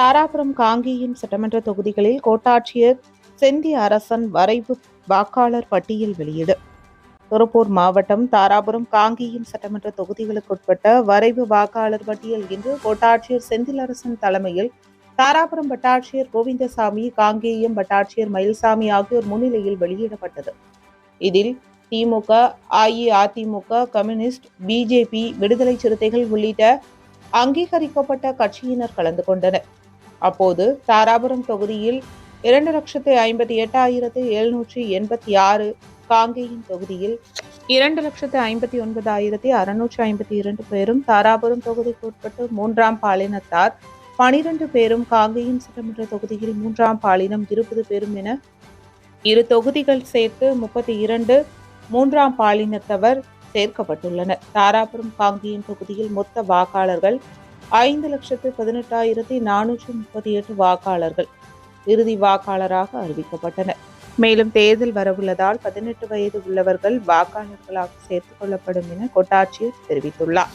தாராபுரம் காங்கேயம் சட்டமன்ற தொகுதிகளில் கோட்டாட்சியர் செந்தி அரசன் வரைவு வாக்காளர் பட்டியல் வெளியீடு. திருப்பூர் மாவட்டம் தாராபுரம் காங்கேயம் சட்டமன்ற தொகுதிகளுக்குட்பட்ட வரைவு வாக்காளர் பட்டியல் இன்று கோட்டாட்சியர் செந்திலரசன் தலைமையில் தாராபுரம் வட்டாட்சியர் கோவிந்தசாமி காங்கேயம் வட்டாட்சியர் மயில்சாமி ஆகியோர் முன்னிலையில் வெளியிடப்பட்டது. இதில் திமுக அஇஅதிமுக கம்யூனிஸ்ட் பிஜேபி விடுதலை சிறுத்தைகள் உள்ளிட்ட அங்கீகரிக்கப்பட்ட கட்சியினர் கலந்து கொண்டனர். அப்போது தாராபுரம் தொகுதியில் இரண்டு லட்சத்து ஐம்பத்தி எட்டாயிரத்து எழுநூற்றி எண்பத்தி ஆறு காங்கேயம் தொகுதியில் இரண்டு லட்சத்து ஐம்பத்தி ஒன்பதாயிரத்தி அறுநூற்றி ஐம்பத்தி இரண்டு பேரும் தாராபுரம் தொகுதிக்கு உட்பட்டு மூன்றாம் பாலினத்தார். பனிரெண்டு பேரும் காங்கேயம் சட்டமன்ற தொகுதியில் மூன்றாம் பாலினம் இருபது பேரும் என இரு தொகுதிகள் சேர்த்து முப்பத்தி இரண்டு மூன்றாம் பாலினத்தவர் சேர்க்கப்பட்டுள்ளனர். தாராபுரம் காங்கேயம் தொகுதியில் மொத்த வாக்காளர்கள் ஐந்து லட்சத்து பதினெட்டாயிரத்தி நானூற்றி முப்பத்தி எட்டு வாக்காளர்கள் இறுதி வாக்காளராக அறிவிக்கப்பட்டனர். மேலும் தேர்தல் வரவுள்ளதால் பதினெட்டு வயது உள்ளவர்கள் வாக்காளர்களாக சேர்த்துக் கொள்ளப்படும் என கொட்டாட்சியர் தெரிவித்துள்ளார்.